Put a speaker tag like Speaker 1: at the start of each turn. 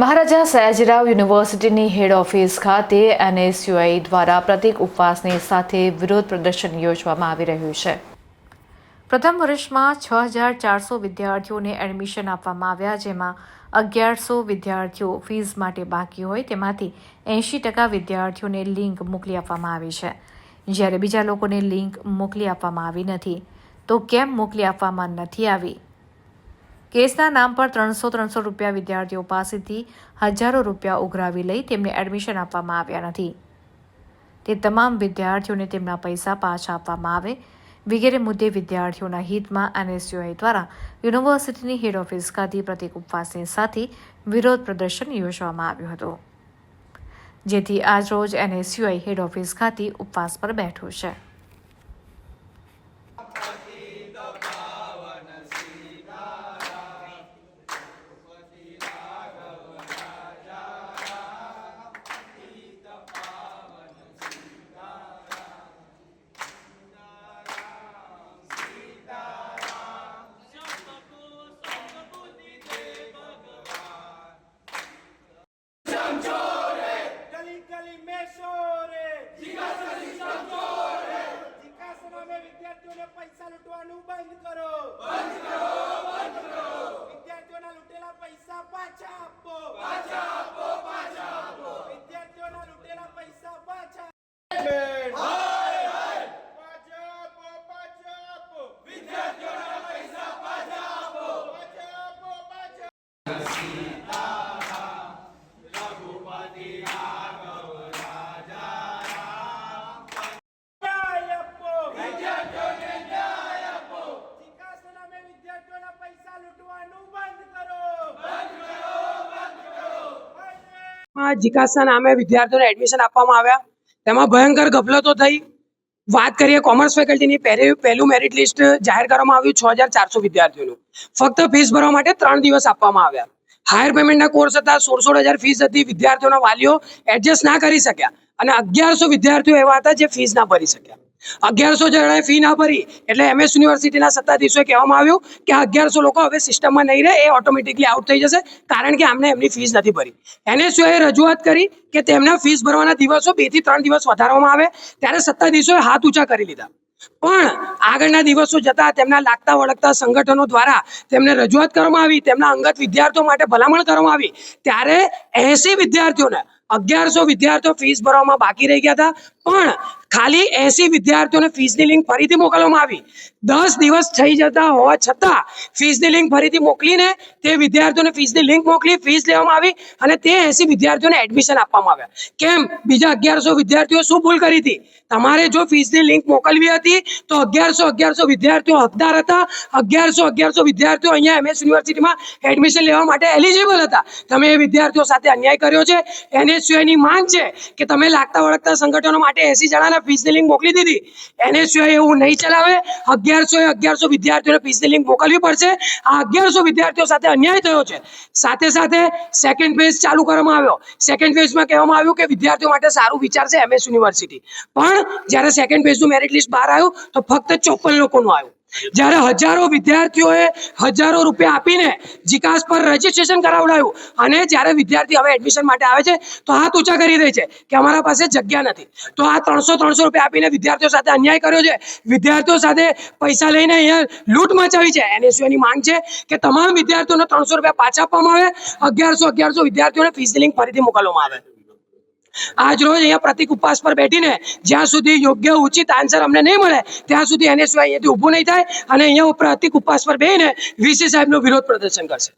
Speaker 1: મહારાજા સયાજીરાવ યુનિવર્સિટીની હેડ ઓફિસ ખાતે એનએસયુઆઈ દ્વારા પ્રતિક ઉપવાસની સાથે વિરોધ પ્રદર્શન યોજવામાં આવી રહ્યું છે. પ્રથમ વર્ષમાં છ હજાર ચારસો વિદ્યાર્થીઓને એડમિશન આપવામાં આવ્યા, જેમાં અગિયારસો વિદ્યાર્થીઓ ફીઝ માટે બાકી હોય તેમાંથી એંશી ટકા વિદ્યાર્થીઓને લિંક મોકલી આપવામાં આવી છે. જ્યારે બીજા લોકોને લિંક મોકલી આપવામાં આવી નથી, તો કેમ મોકલી આપવામાં નથી આવી? કેસના નામ પર ત્રણસો ત્રણસો રૂપિયા વિદ્યાર્થીઓ પાસેથી હજારો રૂપિયા ઉઘરાવી લઈ તેમને એડમિશન આપવામાં આવ્યા નથી. તે તમામ વિદ્યાર્થીઓને તેમના પૈસા પાછા આપવામાં આવે. વગેરે મુદ્દે વિદ્યાર્થીઓના હિતમાં એનએસયુઆઈ દ્વારા યુનિવર્સિટીની હેડ ઓફિસ ખાતે પ્રતિક ઉપવાસની સાથે વિરોધ પ્રદર્શન યોજવામાં આવ્યું હતું. જેથી આજરોજ એનએસયુઆઈ હેડ ઓફિસ ખાતે ઉપવાસ પર બેઠું છે.
Speaker 2: કરો
Speaker 3: માં જીકાસના નામે વિદ્યાર્થીઓને એડમિશન આપવામાં આવ્યા. તેમાં ભયંકર ગફલતો થઈ. વાત કરીએ કોમર્સ ફેકલ્ટીની પહેલું મેરિટ લિસ્ટ જાહેર કરવામાં આવ્યું છ હજાર ચારસો વિદ્યાર્થીઓનું. ફક્ત ફીસ ભરવા માટે ત્રણ દિવસ આપવામાં આવ્યા. હાયર પેમેન્ટના કોર્સ હતા સોળ સોળ હજાર ફીસ હતી, વિદ્યાર્થીઓના વાલીઓ એડજસ્ટ ના કરી શક્યા. અને અગિયારસો વિદ્યાર્થીઓ એવા હતા જે ફીસ ના ભરી શક્યા. અગિયારસો જણાએ ફી ના ભરી. એટલે એમએસ યુનિવર્સિટીના સત્તાધીશોએ કહેવામાં આવ્યું કે અગિયારસો લોકો હવે સિસ્ટમમાં નહીં રહે, એ ઓટોમેટિકલી આઉટ થઈ જશે, કારણ કે આમને એમની ફીસ નથી ભરી. એનએસયુએ રજૂઆત કરી કે તેમના ફીસ ભરવાના દિવસો બેથી ત્રણ દિવસ વધારવામાં આવે, ત્યારે સત્તાધીશોએ હાથ ઊંચા કરી લીધા. પણ આગળના દિવસો જતા તેમના લાગતા વળગતા સંગઠનો દ્વારા તેમને રજૂઆત કરવામાં આવી, તેમના અંગત વિદ્યાર્થીઓ માટે ભલામણ કરવામાં આવી, ત્યારે એસી વિદ્યાર્થીઓને અગિયારસો વિદ્યાર્થીઓ ફીસ ભરવામાં બાકી રહી ગયા હતા. પણ ખાલી એસી વિદ્યાર્થીઓને ફીસની લિંક ફરીથી મોકલવામાં આવી. દસ દિવસ થઈ જતા હોવા છતાં ફીસની લિંક ફરીથી મોકલીને તે વિદ્યાર્થીઓને ફીસની લિંક મોકલી ફીસ લેવામાં આવી અને તે એસી વિદ્યાર્થીઓને એડમિશન આપવામાં આવ્યા. કેમ? બીજા અગિયારસો વિદ્યાર્થીઓ શું ભૂલ કરી હતી? તમારે જો ફીસની લિંક મોકલવી હતી તો અગિયારસો અગિયારસો વિદ્યાર્થીઓ હકદાર હતા. અગિયારસો અગિયારસો વિદ્યાર્થીઓ અહીંયા એમએસ યુનિવર્સિટીમાં એડમિશન લેવા માટે એલિજિબલ હતા. તમે એ વિદ્યાર્થીઓ સાથે અન્યાય કર્યો છે. એનએસયુઆઈની માંગ છે કે તમે લાગતા વળગતા સંગઠનો માટે એસી જણાને ફીસની લિંક મોકલી દીધી. એનએસયુઆઈ એવું નહીં ચલાવે. અગિયારસો એ અગિયારસો વિદ્યાર્થીઓને ફીસની લિંક મોકલવી પડશે. આ અગિયારસો વિદ્યાર્થીઓ સાથે અન્યાય થયો છે. સાથે સાથે સેકન્ડ ફેઝ ચાલુ કરવામાં આવ્યો. સેકન્ડ ફેઝમાં કહેવામાં આવ્યું કે વિદ્યાર્થીઓ માટે સારું વિચારશે એમએસ યુનિવર્સિટી પણ જ્યારે સેકન્ડ ફેઝનું મેરિટ લિસ્ટ બહાર આવ્યું, તો ફક્ત ચોપન લોકોનું આવ્યું. જ્યારે હજારો વિદ્યાર્થીઓએ હજારો રૂપિયા આપીને જીકાસ પર રજીસ્ટ્રેશન કરાવડાવ્યું અને જ્યારે વિદ્યાર્થી હવે એડમિશન માટે આવે છે, તો હાથ ઊંચા કરી દે છે કે અમારા પાસે જગ્યા નથી. તો આ ત્રણસો ત્રણસો રૂપિયા આપીને વિદ્યાર્થીઓ સાથે અન્યાય કર્યો છે. વિદ્યાર્થીઓ સાથે પૈસા લઈને અહીંયા લૂંટ મચાવી છે. એનએસયુની માંગ છે કે તમામ વિદ્યાર્થીઓને ત્રણસો રૂપિયા પાછા આપવામાં આવે. અગિયારસો અગિયારસો વિદ્યાર્થીઓને ફીસ લિંક ફરીથી મોકલવામાં આવે. આજ રોજ અહીંયા પ્રતિક ઉપવાસ પર બેઠીને જ્યાં સુધી યોગ્ય ઉચિત આન્સર અમને નહીં મળે, ત્યાં સુધી એનએસયુ અહીંયાથી ઊભું નહીં થાય અને અહીંયા પ્રતિક ઉપવાસ પર બેહીને વીસી સાહેબનો વિરોધ પ્રદર્શન કરશે.